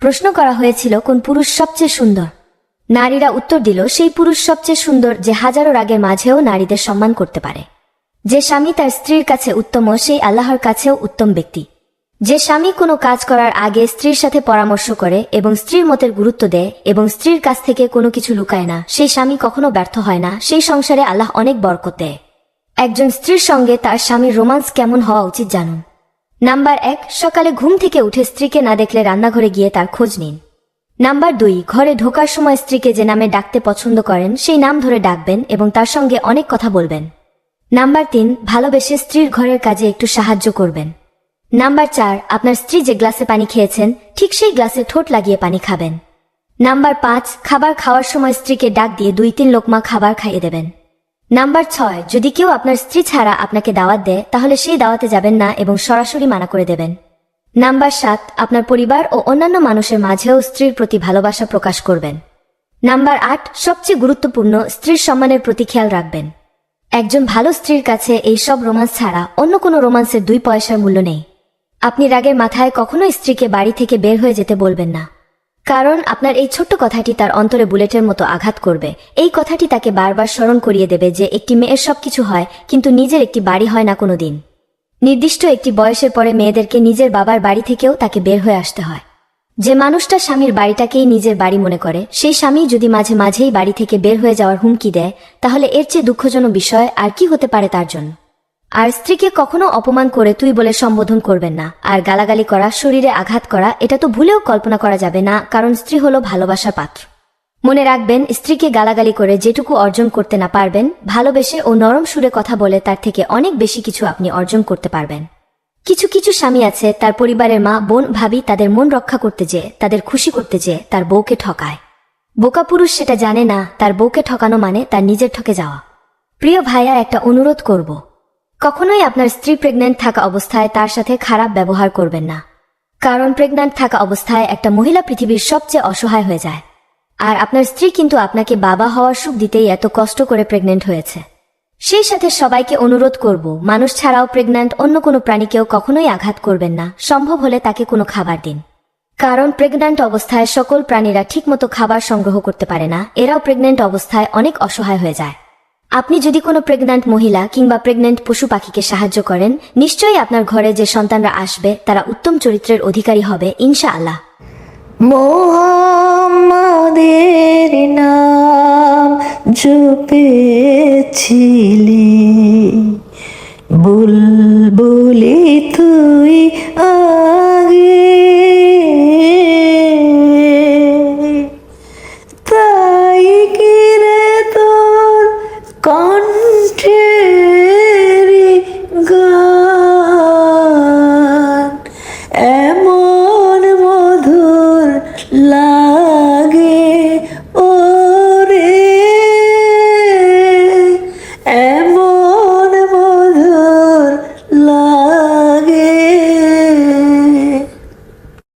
প্রশ্ন করা হয়েছিল, কোন পুরুষ সবচেয়ে সুন্দর? নারীরা উত্তর দিল, সেই পুরুষ সবচেয়ে সুন্দর যে হাজারো রাগের মাঝেও নারীদের সম্মান করতে পারে। যে স্বামী তার স্ত্রীর কাছে উত্তম, সেই আল্লাহর কাছেও উত্তম ব্যক্তি। যে স্বামী কোনো কাজ করার আগে স্ত্রীর সাথে পরামর্শ করে এবং স্ত্রীর মতের গুরুত্ব দেয় এবং স্ত্রীর কাছ থেকে কোনো কিছু লুকায় না, সেই স্বামী কখনো ব্যর্থ হয় না, সেই সংসারে আল্লাহ অনেক বরকত দেয়। একজন স্ত্রীর সঙ্গে তার স্বামীর রোমান্স কেমন হওয়া উচিত জানুন। নাম্বার এক, সকালে ঘুম থেকে উঠে স্ত্রীকে না দেখলে রান্নাঘরে গিয়ে তার খোঁজ নিন। নাম্বার দুই, ঘরে ঢোকার সময় স্ত্রীকে যে নামে ডাকতে পছন্দ করেন, সেই নাম ধরে ডাকবেন এবং তার সঙ্গে অনেক কথা বলবেন। নাম্বার তিন, ভালোবেসে স্ত্রীর ঘরের কাজে একটু সাহায্য করবেন। নাম্বার চার, আপনার স্ত্রী যে গ্লাসে পানি খেয়েছেন, ঠিক সেই গ্লাসে ঠোঁট লাগিয়ে পানি খাবেন। নাম্বার পাঁচ, খাবার খাওয়ার সময় স্ত্রীকে ডাক দিয়ে দুই তিন লোকমা খাবার খাইয়ে দেবেন। নাম্বার ছয়, যদি কেউ আপনার স্ত্রী ছাড়া আপনাকে দাওয়াত দেয়, তাহলে সেই দাওয়াতে যাবেন না এবং সরাসরি মানা করে দেবেন। নাম্বার সাত, আপনার পরিবার ও অন্যান্য মানুষের মাঝেও স্ত্রীর প্রতি ভালোবাসা প্রকাশ করবেন। নাম্বার আট, সবচেয়ে গুরুত্বপূর্ণ, স্ত্রীর সম্মানের প্রতি খেয়াল রাখবেন। একজন ভালো স্ত্রীর কাছে এই সব রোমান্স ছাড়া অন্য কোনো রোমান্সের দুই পয়সার মূল্য নেই। আপনি রাগের মাথায় কখনো স্ত্রীকে বাড়ি থেকে বের হয়ে যেতে বলবেন না। কারণ আপনার এই ছোট্ট কথাটি তার অন্তরে বুলেটের মতো আঘাত করবে। এই কথাটি তাকে বারবার স্মরণ করিয়ে দেবে যে একটি মেয়ের সবকিছু হয়, কিন্তু নিজের একটি বাড়ি হয় না কোনোদিন। নির্দিষ্ট একটি বয়সের পরে মেয়েদেরকে নিজের বাবার বাড়ি থেকেও তাকে বের হয়ে আসতে হয়। যে মানুষটা স্বামীর বাড়িটাকেই নিজের বাড়ি মনে করে, সেই স্বামী যদি মাঝে মাঝেই বাড়ি থেকে বের হয়ে যাওয়ার হুমকি দেয়, তাহলে এর চেয়ে দুঃখজনক বিষয় আর কি হতে পারে তার জন্য? আর স্ত্রীকে কখনো অপমান করে তুই বলে সম্বোধন করবেন না। আর গালাগালি করা, শরীরে আঘাত করা, এটা তো ভুলেও কল্পনা করা যাবে না, কারণ স্ত্রী হলো ভালোবাসার পাত্র। মনে রাখবেন, স্ত্রীকে গালাগালি করে যেটুকু অর্জন করতে না পারবেন, ভালোবেসে ও নরম সুরে কথা বলে তার থেকে অনেক বেশি কিছু আপনি অর্জন করতে পারবেন। কিছু কিছু স্বামী আছে, তার পরিবারের মা, বোন, ভাবি তাদের মন রক্ষা করতে যেয়ে তাদের খুশি করতে যেয়ে তার বউকে ঠকায়। বোকা পুরুষ সেটা জানে না, তার বউকে ঠকানো মানে তার নিজের ঠকে যাওয়া। প্রিয় ভাইয়া একটা অনুরোধ করব। কখনোই আপনার স্ত্রী প্রেগন্যান্ট থাকা অবস্থায় তার সাথে খারাপ ব্যবহার করবেন না। কারণ প্রেগন্যান্ট থাকা অবস্থায় একটা মহিলা পৃথিবীর সবচেয়ে অসহায় হয়ে যায়। আর আপনার স্ত্রী কিন্তু আপনাকে বাবা হওয়ার সুখ দিতেই এত কষ্ট করে প্রেগনেন্ট হয়েছে। সেই সাথে সবাইকে অনুরোধ করব, মানুষ ছাড়াও প্রেগন্যান্ট অন্য কোনো প্রাণীকেও কখনোই আঘাত করবেন না, সম্ভব হলে তাকে কোনো খাবার দিন। কারণ প্রেগন্যান্ট অবস্থায় সকল প্রাণীরা ঠিকমতো খাবার সংগ্রহ করতে পারে না, এরাও প্রেগন্যান্ট অবস্থায় অনেক অসহায় হয়ে যায়। আপনি যদি কোনো প্রেগন্যান্ট মহিলা কিংবা প্রেগন্যান্ট পশু পাখিকে সাহায্য করেন, নিশ্চয়ই আপনার ঘরে যে সন্তানরা আসবে, তারা উত্তম চরিত্রের অধিকারী হবে ইনশা আল্লাহ মোহাম্মদের নাম জপেছিলি। বুলবুলি তুই আ আল্লাহ